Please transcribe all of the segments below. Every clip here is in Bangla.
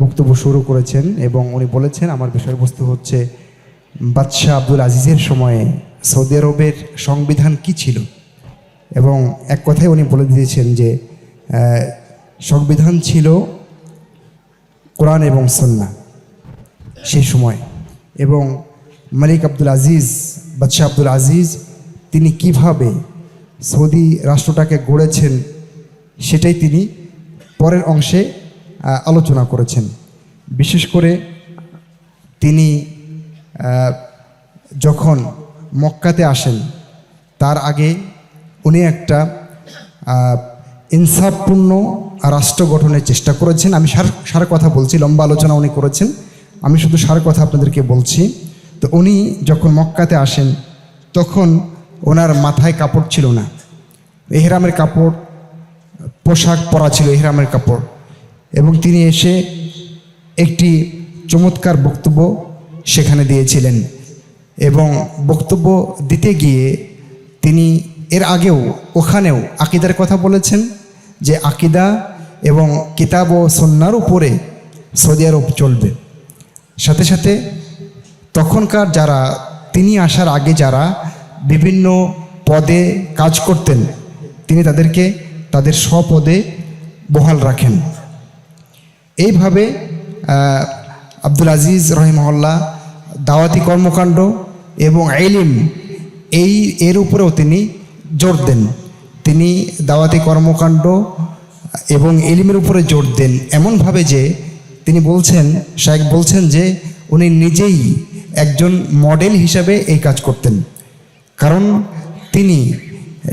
বক্তব্য শুরু করেছেন এবং উনি বলেছেন, আমার বিষয়বস্তু হচ্ছে, বাদশাহ আব্দুল আজিজের সময়ে সৌদি আরবের সংবিধান কি ছিল? এবং এক কথায় উনি বলে দিয়েছেন যে সংবিধান ছিল কোরআন এবং সন্না সেই সময়। এবং মালিক আব্দুল আজিজ, বাদশাহ আব্দুল আজিজ, তিনি কীভাবে সৌদি রাষ্ট্রটাকে গড়েছেন, সেটাই তিনি পরের অংশে আলোচনা করেছেন। বিশেষ করে তিনি যখন মক্কাতে আসেন, তার আগে উনি একটা ইনসাফপূর্ণ রাষ্ট্র গঠনের চেষ্টা করেছেন। আমি সার সার কথা বলছি, লম্বা আলোচনা উনি করেছেন। আমি শুধু সার কথা আপনাদেরকে বলছি। তো উনি যখন মক্কাতে আসেন, তখন ওনার মাথায় কাপড় ছিল না। এহরামের কাপড়, পোশাক পরা ছিল এহরামের কাপড়। এবং তিনি এসে একটি চমৎকার বক্তব্য সেখানে দিয়েছিলেন এবং বক্তব্য দিতে গিয়ে তিনি এর আগেও ওখানেও আকিদার কথা বলেছেন যে আকিদা এবং কিতাব ও সন্ন্যার উপরে সৌদি আরব চলবে। সাথে সাথে তখনকার যারা, তিনি আসার আগে যারা বিভিন্ন পদে কাজ করতেন, তিনি তাদেরকে তাদের স্বপদে বহাল রাখেন। এইভাবে আব্দুল আজিজ রহিমহল্লা দাওয়াতি কর্মকাণ্ড এবং এলিম, এই, এর উপরেও তিনি জোর দেন। তিনি দাওয়াতি কর্মকাণ্ড এবং এলিমের উপরে জোর দেন। এমনভাবে যে তিনি বলছেন শাহেক বলছেন যে উনি নিজেই একজন মডেল হিসাবে এই কাজ করতেন। কারণ তিনি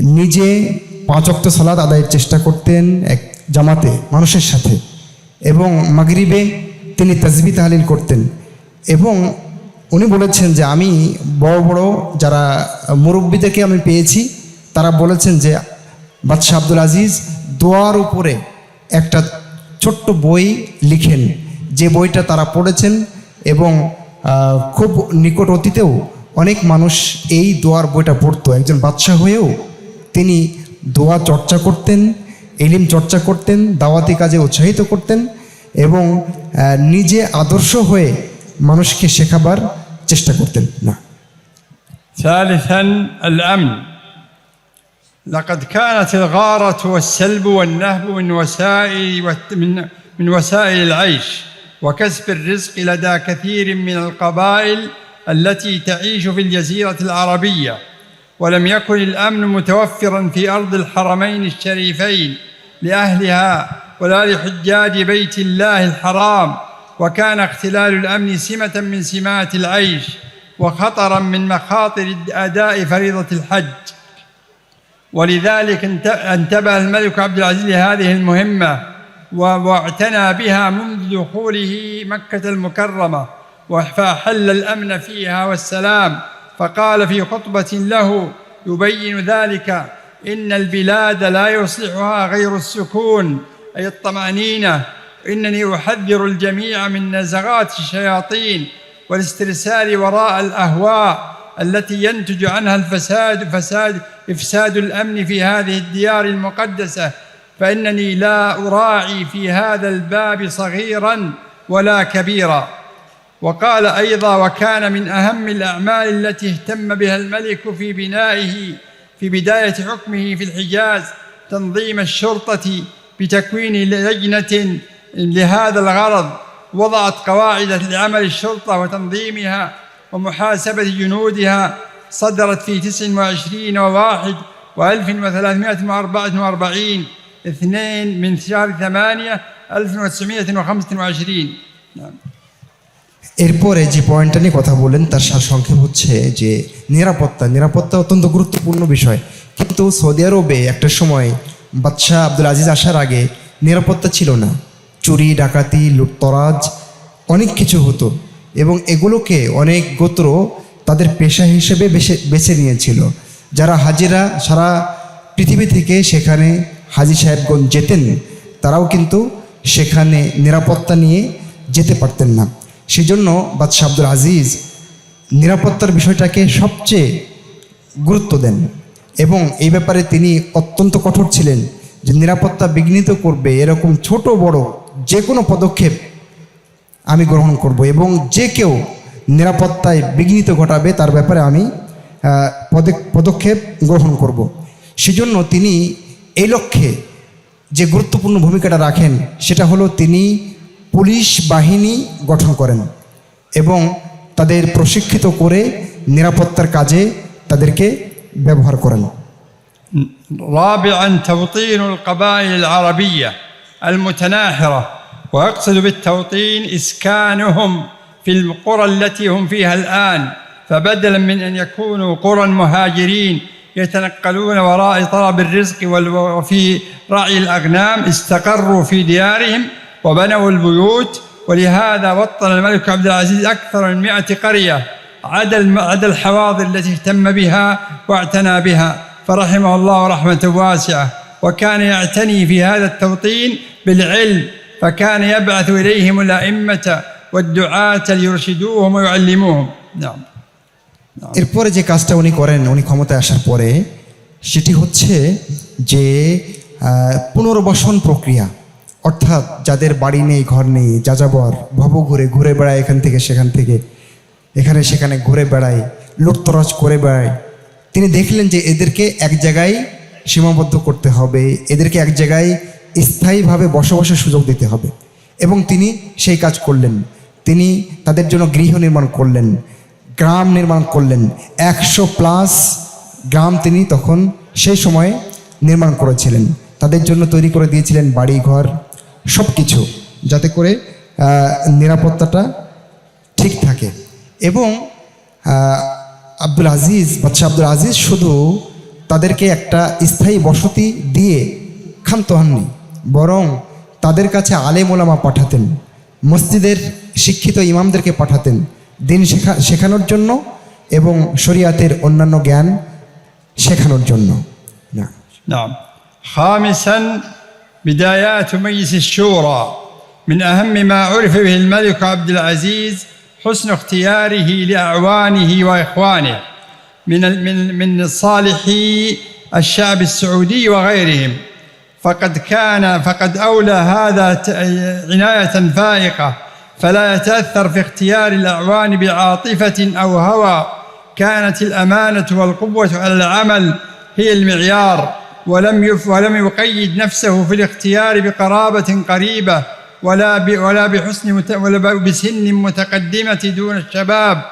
নিজে পাঁচ অক্ত সালাদ আদায়ের চেষ্টা করতেন এক জামাতে, মানুষের সাথে। এবং মাগরিবে তিনি তাজবি তাহলিল করতেন। এবং উনি বলেছেন যে আমি বড় বড় যারা মুরব্বীদেরকে আমি পেয়েছি, তারা বলেছেন যে বাদশাহ আব্দুল আজিজ দোয়ার উপরে একটা ছোট্ট বই লিখেন। যে বইটা তারা পড়েছেন এবং খুব নিকট অতীতেও অনেক মানুষ এই দোয়ার বইটা পড়তো। একজন বাদশাহ হয়েও তিনি দোয়া চর্চা করতেন, এলিম চর্চা করতেন, দাওয়াতি কাজে উৎসাহিত করতেন। এবং আহ, নিজে আদর্শ হয়ে মানুষকে শেখাবার চেষ্টা করতেন না ثالثا الامن لقد كانت الغاره والسلب والنهب من وسائل من من وسائل العيش وكسب الرزق لدى كثير من القبائل التي تعيش في الجزيره العربيه ولم يكن الامن متوفرا في ارض الحرمين الشريفين لأهلها ولا لحجاج بيت الله الحرام وكان اختلال الأمن سمة من سمات العيش وخطرا من مخاطر أداء فريضة الحج. ولذلك انت- انتبه الملك عبد العزيز لهذه المهمة و- واعتنى بها منذ دخوله مكة المكرمة فاحل الأمن فيها والسلام فقال في خطبة له يبين ذلك إن البلاد لا يصلحها غير السكون أي الطمأنينة. إنني أحذر الجميع من نزغات الشياطين والاسترسال وراء الأهواء التي ينتج عنها الفساد فساد إفساد الأمن في هذه الديار المقدسة. فإنني لا أراعي في هذا الباب صغيرا ولا كبيرا. وقال أيضا وكان من أهم الأعمال التي اهتم بها الملك في بنائه في بداية حكمه في الحجاز تنظيم الشرطة بتكوين لجنة لهذا الغرض. وضعت قواعد لعمل الشرطة وتنظيمها ومحاسبة جنودها. صدرت في تسع وعشرين وواحد وألف وثلاثمائة وأربعة وأربعين اثنين من شهر ثمانية ألف وتسعمائة وخمسة وعشرين. نعم. এরপরে যে পয়েন্টটা নিয়ে কথা বলেন তার সার সংক্ষেপ হচ্ছে যে নিরাপত্তা। নিরাপত্তা অত্যন্ত গুরুত্বপূর্ণ বিষয়। কিন্তু সৌদি আরবে একটা সময় বাদশাহ আব্দুল আজিজ আসার আগে নিরাপত্তা ছিল না। চুরি, ডাকাতি, লুটতরাজ, অনেক কিছু হতো। এবং এগুলোকে অনেক গোত্র তাদের পেশা হিসেবে বেছে বেছে নিয়েছিল। যারা হাজিরা সারা পৃথিবী থেকে সেখানে হাজি সাহেবগঞ্জ যেতেন, তারাও কিন্তু সেখানে নিরাপত্তা নিয়ে যেতে পারতেন না। সেজন্য বাদশাহ আব্দুল আজিজ নিরাপত্তার বিষয়টাকে সবচেয়ে গুরুত্ব দেন এবং এই ব্যাপারে তিনি অত্যন্ত কঠোর ছিলেন যে নিরাপত্তা বিঘ্নিত করবে এরকম ছোট, বড় যে কোনো পদক্ষেপ আমি গ্রহণ করব এবং যে কেউ নিরাপত্তায় বিঘ্নিত ঘটাবে তার ব্যাপারে আমি পদক্ষেপ গ্রহণ করব। সেজন্য তিনি এই লক্ষ্যে যে গুরুত্বপূর্ণ ভূমিকাটা রাখেন সেটা হলো তিনি পুলিশ বাহিনী গঠন করেন এবং তাদের প্রশিক্ষিত করে নিরাপত্তার কাজে তাদেরকে ব্যবহার করেন رابعا توطين القبائل العربية المتناحرة ويقصد بالتوطين إسكانهم في القرى التي هم فيها الآن فبدلا من أن يكونوا قرى مهاجرين يتنقلون وراء طلب الرزق وال- وفي رعي الأغنام استقروا في ديارهم وبنوا البيوت ولهذا وطن الملك عبد العزيز أكثر من مئة قرية عدا الم- عدا الحواضر التي اهتم بها واعتنى بها فرحمه الله رحمة واسعة وكان يعتني في هذا التوطين بالعلم فكان يبعث إليهم الأئمة والدعاة ليرشدوهم ويعلموهم نعم এরপরে যে কাজটা উনি করেন উনি ক্ষমতায় আসার পরে সেটি হচ্ছে যে আহ, পুনর্বাসন প্রক্রিয়া অর্থাৎ যাদের বাড়ি নেই, ঘর নেই, যাযাবর ভব ঘুরে ঘুরে বেড়ায় এখান থেকে, সেখান থেকে। এখানে, সেখানে ঘুরে বেড়ায়, লুটতরাজ করে বেড়ায়। তিনি দেখলেন যে এদেরকে এক জায়গায় সীমাবদ্ধ করতে হবে, এদেরকে এক জায়গায় স্থায়ীভাবে বসবাসের সুযোগ দিতে হবে। এবং তিনি সেই কাজ করলেন। তিনি তাদের জন্য গৃহ নির্মাণ করলেন, গ্রাম নির্মাণ করলেন। একশো প্লাস গ্রাম তিনি তখন সেই সময়ে নির্মাণ করেছিলেন। তাদের জন্য তৈরি করে দিয়েছিলেন বাড়ি ঘর সব কিছু যাতে করে নিরাপত্তাটা ঠিক থাকে। এবং আব্দুল আজিজ বাচ্চা আব্দুল আজিজ শুধু তাদেরকে একটা স্থায়ী বসতি দিয়ে ক্ষান্ত হননি, বরং তাদের কাছে আলে মোলামা পাঠাতেন, মসজিদের শিক্ষিত ইমামদেরকে পাঠাতেন, দিন শেখা, শেখানোর জন্য এবং শরিয়াতের অন্যান্য জ্ঞান শেখানোর জন্য। না। بدايات مجلس الشورى. من أهم ما عرف به الملك عبد العزيز حسن اختياره لأعوانه وإخوانه من من من صالحي الشعب السعودي وغيرهم. فقد كان فقد أولى هذا عناية فائقة فلا يتأثر في اختيار الأعوان بعاطفة أو هوى. كانت الأمانة والقوة على العمل هي المعيار. ولم ولم يقيد نفسه في الاختيار بقرابة قريبة ولا ولا بحسن ولا بسن متقدمة دون الشباب.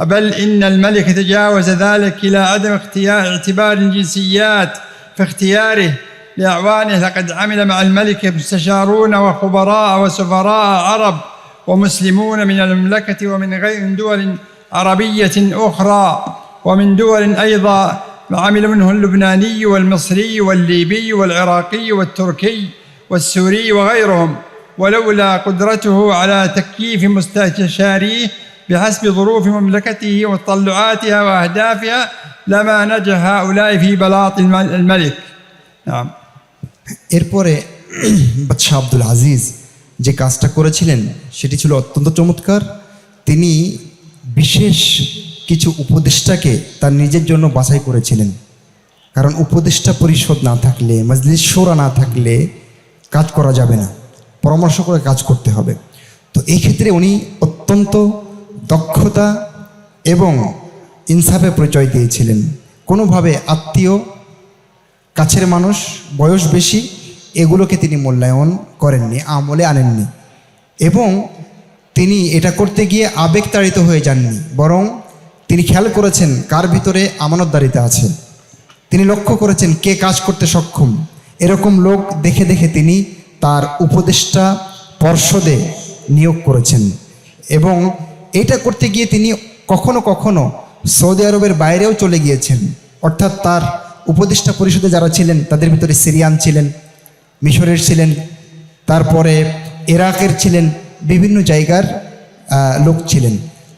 بل إن الملك تجاوز ذلك إلى عدم اختيار اعتبار الجنسيات في اختياره لأعوانه. لقد عمل مع الملك مستشارون وخبراء وسفراء عرب ومسلمون من المملكة ومن غير دول عربية أخرى ومن دول أيضا عمل منه اللبناني والمصري والليبي والعراقي والتركي والسوري وغيرهم ولولا قدرته على تكييف مستشاريه بحسب ظروف مملكته وتطلعاتها وأهدافها لما نجح هؤلاء في بلاط الم- الملك نعم এরপরে বাদশাহ আব্দুল আজিজ যে কাজটা করেছিলেন সেটি ছিল অত্যন্ত চমৎকার তিনি বিশেষ কিছু উপদেষ্টাকে তার নিজের জন্য বাছাই করেছিলেন। কারণ উপদেষ্টা পরিষদ না থাকলে, মজলিস শোরা না থাকলে কাজ করা যাবে না। পরামর্শ করে কাজ করতে হবে। তো এই ক্ষেত্রে উনি অত্যন্ত দক্ষতা এবং ইনসাফে পরিচয় দিয়েছিলেন। কোনোভাবে আত্মীয়, কাছের মানুষ, বয়স বেশি, এগুলোকে তিনি মূল্যায়ন করেননি, আমলে আনেননি। এবং তিনি এটা করতে গিয়ে আবেগতাড়িত হয়ে যাননি, বরং তিনি খেয়াল করেছেন কার ভিতরে আমানতদারিতা আছে। তিনি লক্ষ্য করেছেন কে কাজ করতে সক্ষম। এরকম লোক দেখে দেখে তিনি তার উপদেষ্টা পর্ষদে নিয়োগ করেছেন। এবং এটা করতে গিয়ে তিনি কখনো কখনো সৌদি আরবের বাইরেও চলে গিয়েছেন। অর্থাৎ তার উপদেষ্টা পরিষদে যারা ছিলেন, তাদের ভিতরে সিরিয়ান ছিলেন, মিশরের ছিলেন, তারপরে ইরাকের ছিলেন, বিভিন্ন জায়গার লোক ছিলেন।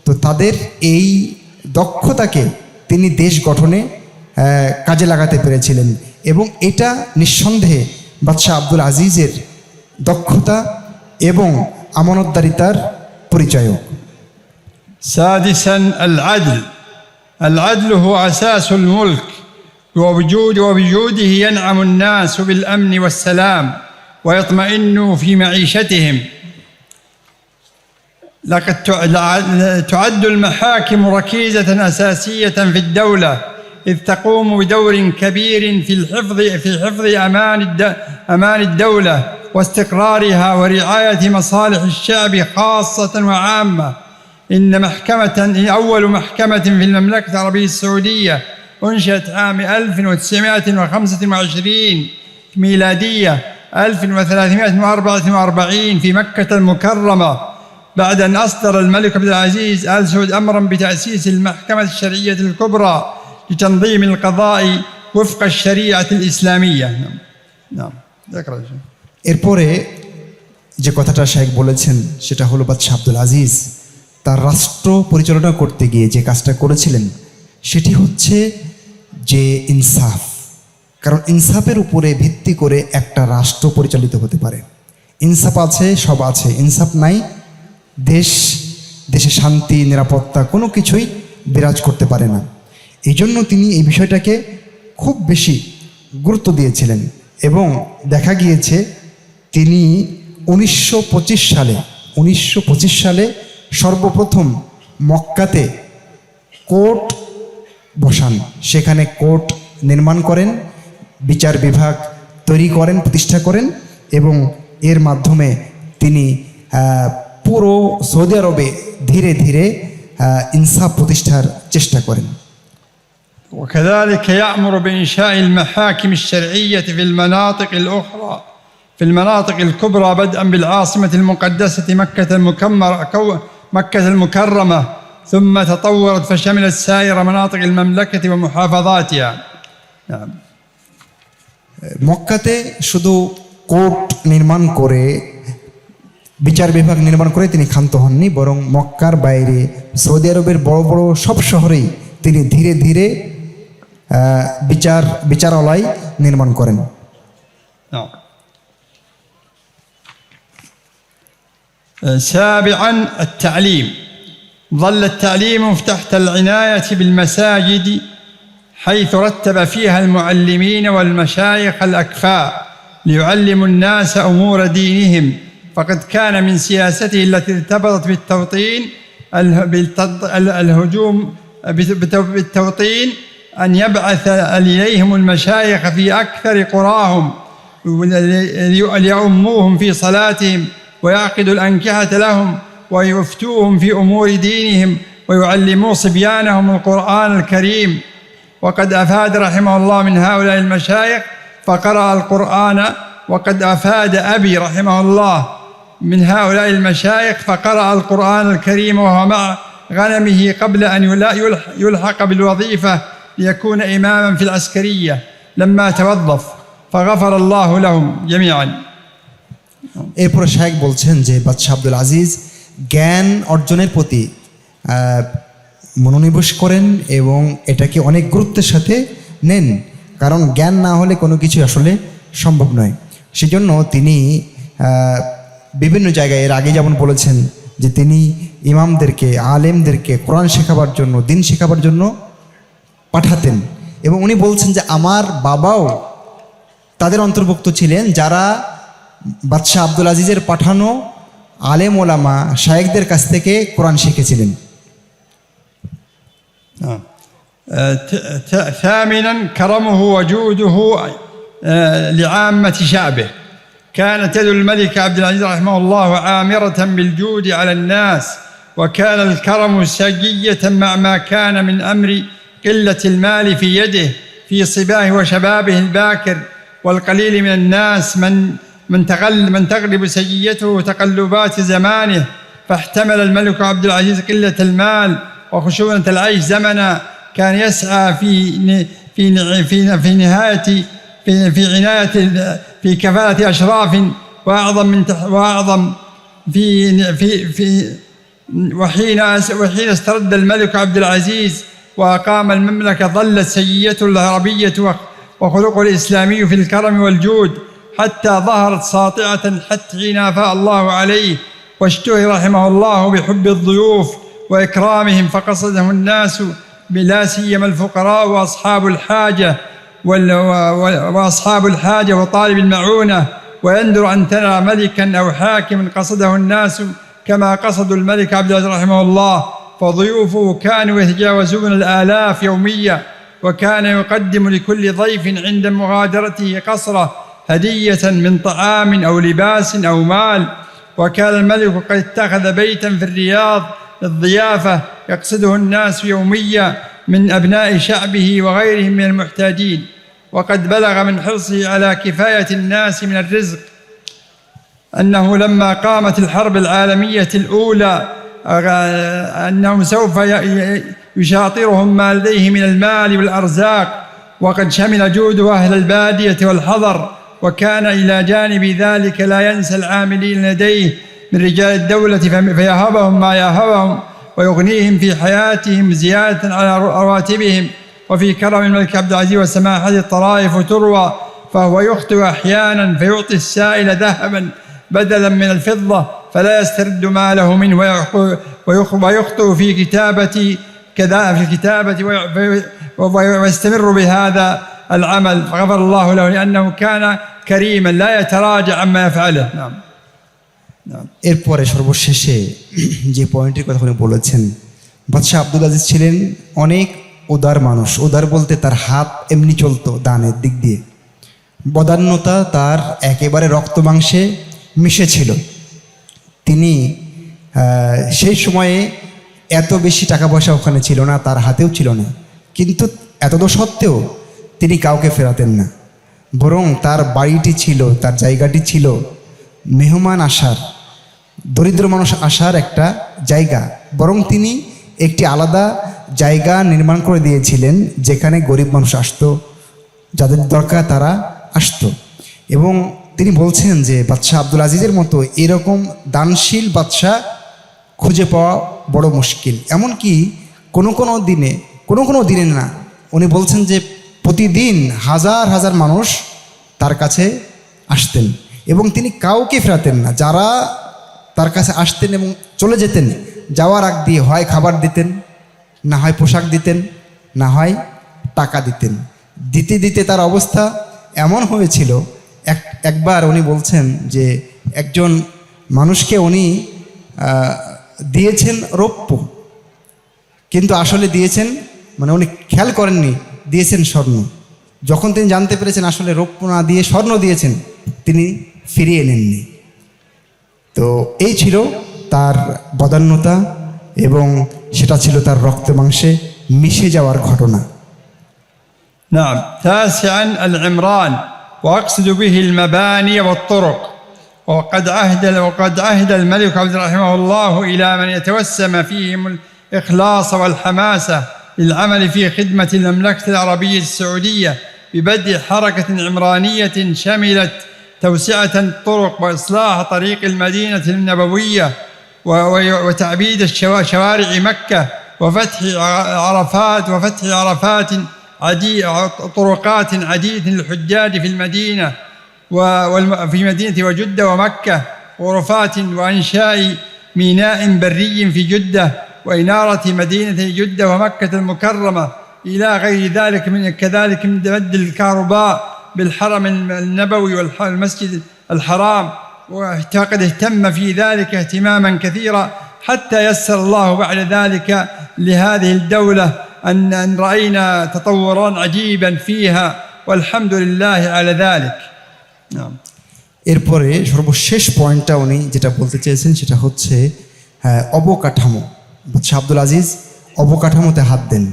তো তাদের এই দক্ষতাকে তিনি দেশ গঠনে আহ, কাজে লাগাতে পেরেছিলেন এবং এটা নিঃসন্দেহে বাদশাহ আব্দুল আজিজের দক্ষতা এবং আমানতদারিতার পরিচয়ক سادسا العدل العدل هو اساس الملك ووجود وبوجوده ينعم الناس بالامن والسلام ويطمئنوا في معيشتهم لقد تعد المحاكم ركيزة أساسية في الدولة إذ تقوم بدور كبير في الحفظ في حفظ أمان أمان الدولة واستقرارها ورعاية مصالح الشعب خاصة وعامة. إن محكمة أول محكمة في المملكة العربية السعودية أنشئت عام 1925 ميلادية 1344 في مكة المكرمة. بعد أن أصدر الملك عبد العزيز آل سعود أمرا بتأسيس المحكمة الشرعية الكبرى لتنظيم القضاء وفق الشريعة الإسلامية نعم نعم اقرأ يا شيخ. এরপরে যে কথাটা শেখ বলেছেন সেটা হলো বাদশাহ আব্দুল আজিজ তার রাষ্ট্র পরিচালনা করতে গিয়ে যে কাজটা করেছিলেন সেটি হচ্ছে যে ইনসাফ কারণ ইনসাফের উপরে ভিত্তি করে একটা রাষ্ট্র পরিচালিত হতে পারে ইনসাফ আছে সব আছে ইনসাফ নাই দেশ, দেশে শান্তি, নিরাপত্তা কোনো কিছুই বিরাজ করতে পারে না। এই জন্য তিনি এই বিষয়টাকে খুব বেশি গুরুত্ব দিয়েছিলেন এবং দেখা গিয়েছে তিনি উনিশশো পঁচিশ সালে, উনিশশো পঁচিশ সালে সর্বপ্রথম মক্কাতে কোর্ট বসান। সেখানে কোর্ট নির্মাণ করেন, বিচার বিভাগ তৈরি করেন, প্রতিষ্ঠা করেন এবং এর মাধ্যমে তিনি পুরো সৌদি আরবে ধীরে ধীরে আহ, ইনসাফ প্রতিষ্ঠার চেষ্টা করেন وكذلك يأمر بإنشاء المحاكم الشرعية في المناطق الأخرى في المناطق الكبرى بدءا بالعاصمة المقدسة مكة المكمرة كو- مكة المكرمة ثم تطورت فشملت سائر مناطق المملكة ومحافظاتها نعم মক্কাতে শুধু কোর্ট নির্মাণ করে বিচার বিভাগ নির্মাণ করে তিনি ক্ষান্ত হননি বরং মক্কার বাইরে সৌদি আরবের বড় বড় সব শহরেই তিনি ধীরে ধীরে আহ, বিচার বিচারালয় নির্মাণ করেন نعم سابعا التعليم ظل التعليم تحت العناية بالمساجد حيث رتب فيها المعلمين والمشايخ الأكفاء ليعلموا الناس أمور دينهم فقد كان من سياسته التي ارتبطت بالتوطين الهجوم بالتوطين أن يبعث إليهم المشايخ في أكثر قراهم لي- ليؤموهم في صلاتهم ويعقدوا الأنكحة لهم ويفتوهم في أمور دينهم ويعلموا صبيانهم القرآن الكريم. وقد أفاد رحمه الله من هؤلاء المشايخ فقرأ القرآن وقد أفاد أبي رحمه الله. من هؤلاء المشايخ فقرأ القرآن الكريم وهو مع غنمه قبل أن يلا- يلح- يلحق بالوظيفة ليكون إماما في العسكرية لما توظف فغفر الله لهم جميعا এরপরে শেখ বলছেন যে বাদশাহ আব্দুল আজিজ জ্ঞান অর্জনের প্রতি আহ, মনোনিবেশ করেন এবং এটাকে অনেক গুরুত্বের সাথে নেন কারণ জ্ঞান না হলে কোনো কিছু আসলে সম্ভব নয় সেজন্য তিনি আহ, বিভিন্ন জায়গায় এর আগে যেমন বলেছেন যে তিনি ইমামদেরকে আলেমদেরকে কোরআন শেখাবার জন্য দিন শেখাবার জন্য পাঠাতেন এবং উনি বলছেন যে আমার বাবাও তাদের অন্তর্ভুক্ত ছিলেন যারা বাদশাহ আব্দুল আজিজের পাঠানো আলেম ওলামা শায়েকদের কাছ থেকে কোরআন শিখেছিলেন آه. آه، ت- ت- ثامنا كرمه وجوده آه، لعامة شعبه كانت يد الملك عبد العزيز رحمه الله عامرة بالجود على الناس وكان الكرم سجية مع ما كان من أمر قلة المال في يده في صباه وشبابه الباكر والقليل من الناس من من تغل من تغلب سجيته تقلبات زمانه فاحتمل الملك عبد العزيز قلة المال وخشونة العيش زمنا كان يسعى في في في نهاية في في عناية في كفالة أشراف وأعظم من وأعظم في في في وحين وحين استرد الملك عبد العزيز وأقام المملكة ظلت سجيته العربية وخ- وخلقه الإسلامي في الكرم والجود حتى ظهرت ساطعة حتى حين أفاء الله عليه واشتهر رحمه الله بحب الضيوف وإكرامهم فقصده الناس بلا سيما الفقراء وأصحاب الحاجة وأصحاب الحاجة وطالب المعونة ويندر أن ترى ملكا أو حاكما قصده الناس كما قصدوا الملك عبد العزيز رحمه الله. فضيوفه كانوا يتجاوزون الآلاف يوميا وكان يقدم لكل ضيف عند مغادرته قصره هدية من طعام أو لباس أو مال. وكان الملك قد اتخذ بيتا في الرياض للضيافة يقصده الناس يوميا. من أبناء شعبه وغيرهم من المحتاجين وقد بلغ من حرصه على كفاية الناس من الرزق أنه لما قامت الحرب العالمية الأولى أنهم سوف يشاطرهم ما لديه من المال والأرزاق وقد شمل جوده أهل البادية والحضر وكان إلى جانب ذلك لا ينسى العاملين لديه من رجال الدولة فيهبهم ما يهبهم. ويغنيهم في حياتهم زيادة على رواتبهم. وفي كرم الملك عبد العزيز وسماحته الطرائف تروى فهو يخطئ أحيانا فيعطي السائل ذهبا بدلا من الفضة فلا يسترد ماله منه ويخ- ويخ- ويخطئ في كتابة كذا في الكتابة ويستمر بهذا العمل. فغفر الله له لأنه كان كريما لا يتراجع عما يفعله. نعم. এরপরে সর্বশেষে যে পয়েন্টের কথা উনি বলেছেন, বাদশাহ আব্দুল আজিজ ছিলেন অনেক উদার মানুষ। উদার বলতে তার হাত এমনি চলতো দানের দিক দিয়ে। বদান্যতা তার একেবারে রক্ত মাংসে মিশে ছিল। তিনি সেই সময়ে এত বেশি টাকা পয়সা ওখানে ছিল না, তার হাতেও ছিল না। কিন্তু এতদ সত্ত্বেও তিনি কাউকে ফেরাতেন না। বরং তার বাড়িটি ছিল, তার জায়গাটি ছিল মেহমান আসার, দরিদ্র মানুষ আসার একটা জায়গা। বরং তিনি একটি আলাদা জায়গা নির্মাণ করে দিয়েছিলেন, যেখানে গরিব মানুষ আসতো, যাদের দরকার তারা আসতো। এবং তিনি বলছেন যে, বাদশাহ আব্দুল আজিজের মতো এরকম দানশীল বাদশাহ খুঁজে পাওয়া বড় মুশকিল। এমনকি কোনো কোনো দিনে, কোনো কোনো দিনে না, উনি বলছেন যে, প্রতিদিন হাজার হাজার মানুষ তার কাছে আসতেন। এবং তিনি কাউকে ফেরাতেন না। যারা তার কাছে আসতেন এবং চলে যেতেন, যাওয়ার আগ দিয়ে হয় খাবার দিতেন, না হয় পোশাক দিতেন, না হয় টাকা দিতেন। দিতে দিতে তার অবস্থা এমন হয়েছিল, এক, একবার উনি বলছেন যে একজন মানুষকে উনি দিয়েছেন রৌপ্য। কিন্তু আসলে দিয়েছেন মানে উনি খেয়াল করেননি, দিয়েছেন স্বর্ণ। যখন তিনি জানতে পেরেছেন আসলে রৌপ্য না দিয়ে স্বর্ণ দিয়েছেন, তিনি ফিরিয়ে নেননি তো এই ছিল তার বদান্যতা এবং সেটা ছিল তার রক্ত মাংসে মিশে যাওয়ার ঘটনা نعم تاسعا العمران واقصد به المباني والطرق وقد عهد وقد عهد الملك عبد رحمه الله الى من يتوسم فيهم الاخلاص والحماسه للعمل في خدمه المملكه العربيه السعوديه ببدء حركه عمرانيه شملت توسعة الطرق وإصلاح طريق و- و- وتعبيد شوارع مكة وفتح عرفات وفتح عرفات عدي طرقات عديدة للحجاج في المدينة وفي مدينة وجدة ومكة غرفات وإنشاء ميناء بري في جدة وإنارة مدينة جدة ومكة المكرمة إلى غير ذلك من كذلك من مد الكهرباء بالحرم النبوي والمسجد الحرام وقد اهتم في ذلك اهتماما كثيرا حتى يسر الله بعد ذلك لهذه الدولة أن أن رأينا تطورا عجيبا فيها والحمد لله على ذلك نعم এরপরে সর্বশেষ পয়েন্টটা উনি যেটা বলতে চেয়েছেন সেটা হচ্ছে হ্যাঁ, অবকাঠামো বাদশাহ আব্দুল আজিজ অবকাঠামোতে হাত দেন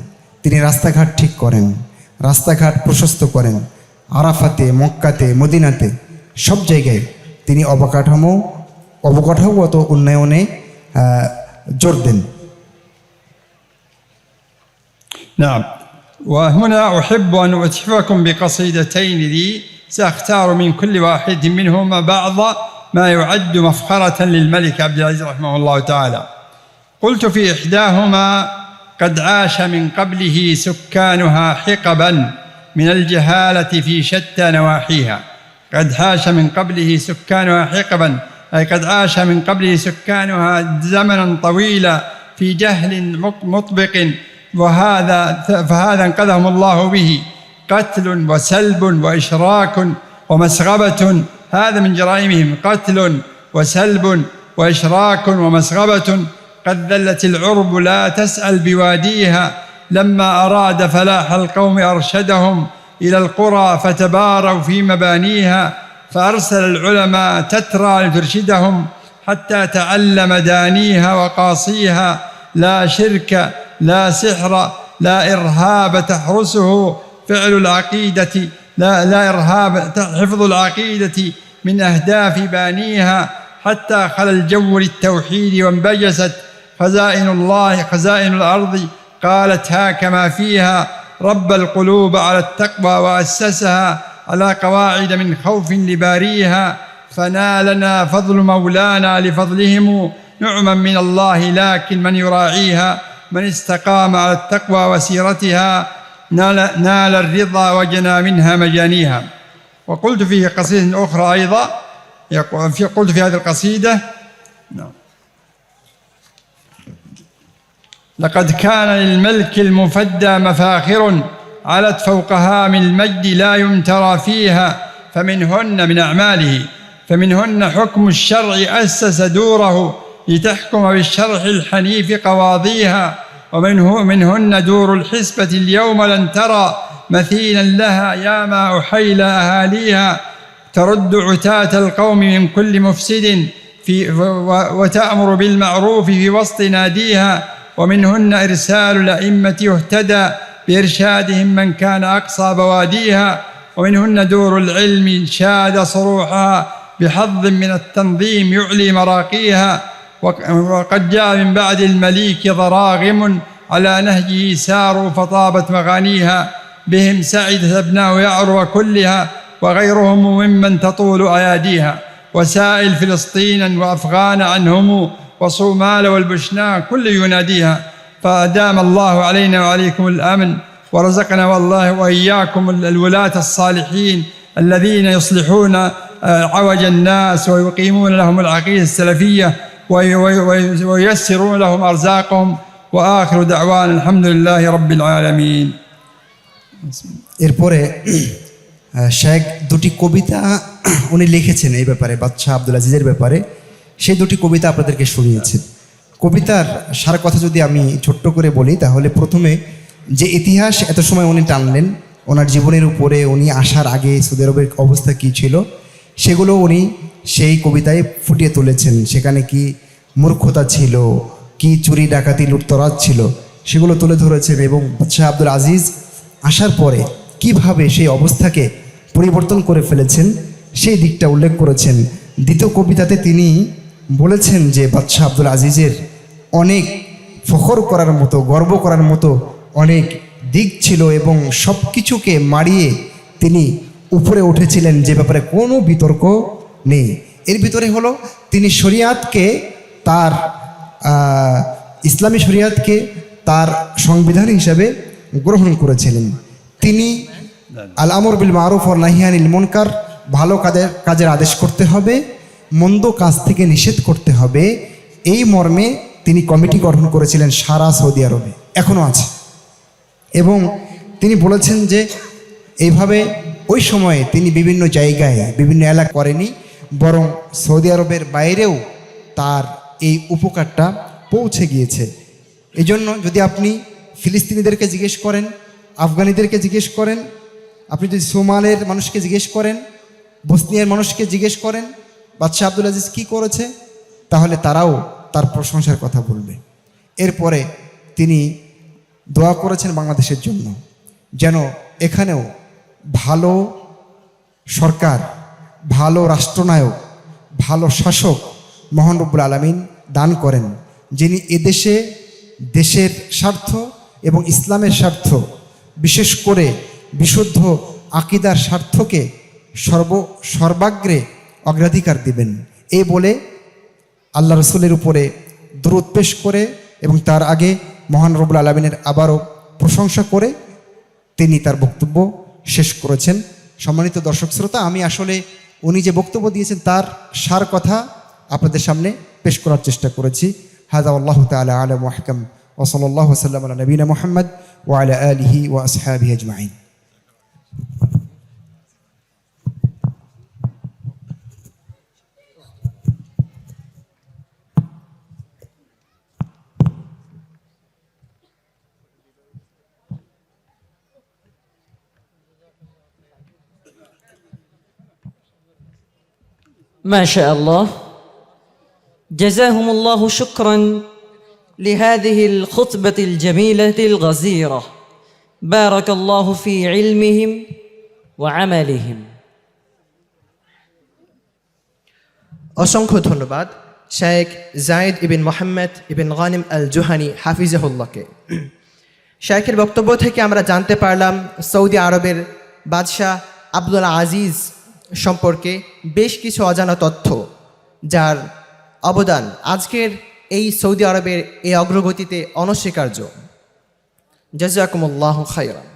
তিনি রাস্তাঘাট ঠিক করেন রাস্তাঘাট প্রশস্ত করেন আরাফাতে মক্কাতে মদিনাতে সব জায়গায় তিনি অবকাঠামো অবকাঠামোগত উন্নয়নে আহ, জোর দেন نعم وهنا أحب أن أتحفكم بقصيدتين لي سأختار من كل واحد منهما بعض ما يعد مفخرة للملك عبد العزيز رحمه الله تعالى قلت في إحداهما قد عاش من قبله سكانها حقبا من الجهالة في شتى نواحيها. قد عاش من قبله سكانها حقبا أي قد عاش من قبله سكانها زمنا طويلا في جهل مط- مطبق. وهذا فهذا انقذهم الله به. قتل وسلب وإشراك ومسغبة. هذا من جرائمهم. قتل وسلب وإشراك ومسغبة. قد ذلت العرب لا تسأل بواديها. لما أراد فلاح القوم أرشدهم إلى القرى فتباروا في مبانيها فأرسل العلماء تترى لترشدهم حتى تعلم دانيها وقاصيها لا شرك لا سحر لا إرهاب تحرسه فعل العقيدة لا, لا إرهاب حفظ العقيدة من أهداف بانيها حتى خل الجو للتوحيد وانبجست خزائن الله خزائن الأرض قالت ها كما فيها رب القلوب على التقوى وأسسها على قواعد من خوف لباريها فنالنا فضل مولانا لفضلهم نعما من الله لكن من يراعيها؟ من استقام على التقوى وسيرتها نال, نال الرضا وجنى منها مجانيها. وقلت في قصيدة أخرى أيضا قلت في هذه القصيدة نعم. لقد كان للملك المفدى مفاخر علت فوق هام المجد لا يمترى فيها فمنهن من أعماله فمنهن حكم الشرع أسس دوره لتحكم بالشرح الحنيف قواضيها ومنه منهن دور الحسبة اليوم لن ترى مثيلا لها يا ما أحيل أهاليها. ترد عتاة القوم من كل مفسد في وتأمر بالمعروف في وسط ناديها ومنهن إرسال الأئمة يهتدى بإرشادهم من كان أقصى بواديها ومنهن دور العلم شاد صروحها بحظ من التنظيم يعلي مراقيها وق- وقد جاء من بعد المليك ضراغم على نهجه ساروا فطابت مغانيها بهم سعدت أبناء يعرو كلها وغيرهم ممن تطول أياديها وسائل فلسطينا وأفغان عنهم وصومال والبشناء كل يناديها فأدام الله علينا وعليكم الأمن ورزقنا والله وإياكم الولاة الصالحين الذين يصلحون آه، عوج الناس ويقيمون لهم العقيدة السلفية وي- وي- وي- وييسرون لهم أرزاقهم وآخر دعوانا الحمد لله رب العالمين এরপরে আহ, শেখ দুটি কবিতা উনি লিখেছেন এই ব্যাপারে বাদশাহ আব্দুল আজিজের ব্যাপারে সেই দুটি কবিতা আপনাদেরকে শুনিয়েছেন কবিতার সার কথা যদি আমি ছোট্ট করে বলি, তাহলে প্রথমে যে ইতিহাস এত সময় উনি টানলেন, ওনার জীবনের উপরে উনি আসার আগে সৌদি আরবের অবস্থা কী ছিল, সেগুলো উনি সেই কবিতায় ফুটিয়ে তুলেছেন। সেখানে কি মূর্খতা ছিল, কি চুরি ডাকাতি লুটতরাজ ছিল, সেগুলো তুলে ধরেছেন এবং বাদশাহ আব্দুল আজিজ আসার পরে কীভাবে সেই অবস্থাকে পরিবর্তন করে ফেলেছেন, সেই দিকটা উল্লেখ করেছেন। দ্বিতীয় কবিতাতে তিনি বলেছেন যে বাদশাহ আব্দুল আজিজের অনেক ফখর করার মতো, গর্ব করার মতো অনেক দিক ছিল এবং সব কিছুকে মারিয়ে তিনি উপরে উঠেছিলেন, যে ব্যাপারে কোনো বিতর্ক নেই। এর ভিতরে হলো, তিনি শরিয়াতকে তার ইসলামী শরিয়াতকে তার সংবিধান হিসাবে গ্রহণ করেছিলেন। তিনি আল আমর বিল মারুফ ও নাহিয়ানিল মুনকার ভালো কাজের কাজের আদেশ করতে হবে। মন্দ কাজ থেকে নিষেধ করতে হবে। এই মর্মে তিনি কমিটি গঠন করেছিলেন সারা সৌদি আরবে। এখনও আছে। এবং তিনি বলেছেন যে, এইভাবে ওই সময়ে তিনি বিভিন্ন জায়গায়, বিভিন্ন এলাকা করেনি, বরং সৌদি আরবের বাইরেও তার এই উপকারটা পৌঁছে গিয়েছে। এই জন্য যদি আপনি ফিলিস্তিনিদেরকে জিজ্ঞেস করেন, আফগানিদেরকে জিজ্ঞেস করেন, আপনি যদি সোমালের মানুষকে জিজ্ঞেস করেন, বসনিয়ার মানুষকে জিজ্ঞেস করেন বাদশাহ আব্দুল আজিজ কী করেছে? তাহলে তারাও তার প্রশংসার কথা বলবে। এরপরে তিনি দোয়া করেছেন বাংলাদেশের জন্য, যেন এখানেও ভালো সরকার, ভালো রাষ্ট্রনায়ক, ভালো শাসক মহান রব্বুল আলমিন দান করেন, যিনি এদেশে দেশের স্বার্থ এবং ইসলামের স্বার্থ, বিশেষ করে বিশুদ্ধ আকিদার স্বার্থকে সর্ব সর্বাগ্রে অগ্রাধিকার দিবেন। এই বলে আল্লাহ রসুলের উপরে দূরত পেশ করে এবং তার আগে মহান রবুল আলমিনের আবারও প্রশংসা করে তিনি তার বক্তব্য শেষ করেছেন। সম্মানিত দর্শক শ্রোতা, আমি আসলে উনি যে বক্তব্য দিয়েছেন তার সার কথা আপনাদের সামনে পেশ করার চেষ্টা করেছি। হাজা আল্লাহ তালা আলম ওয়াহকাম ওসলাল্লাহ সাল্লাম নবীনা মোহাম্মদ ওয়ালা আলহি ও আসহাবি আজমাইন। ما شاء الله جزاهم الله شكرا لهذه الخطبة الجميلة الغزيرة بارك الله في علمهم وعملهم অসংখ্য ধন্যবাদ শেখ জায়েদ ইবিন মোহাম্মদ ইবিন গানিম আল জুহানি হাফিজাহুল্লাহকে শেখের বক্তব্য থেকে আমরা জানতে পারলাম সৌদি আরবের বাদশাহ আব্দুল আজিজ সম্পর্কে বেশ কিছু অজানা তথ্য, যার অবদান আজকের এই সৌদি আরবের এই অগ্রগতিতে অনস্বীকার্য। জাজাকুমুল্লাহ খাইরান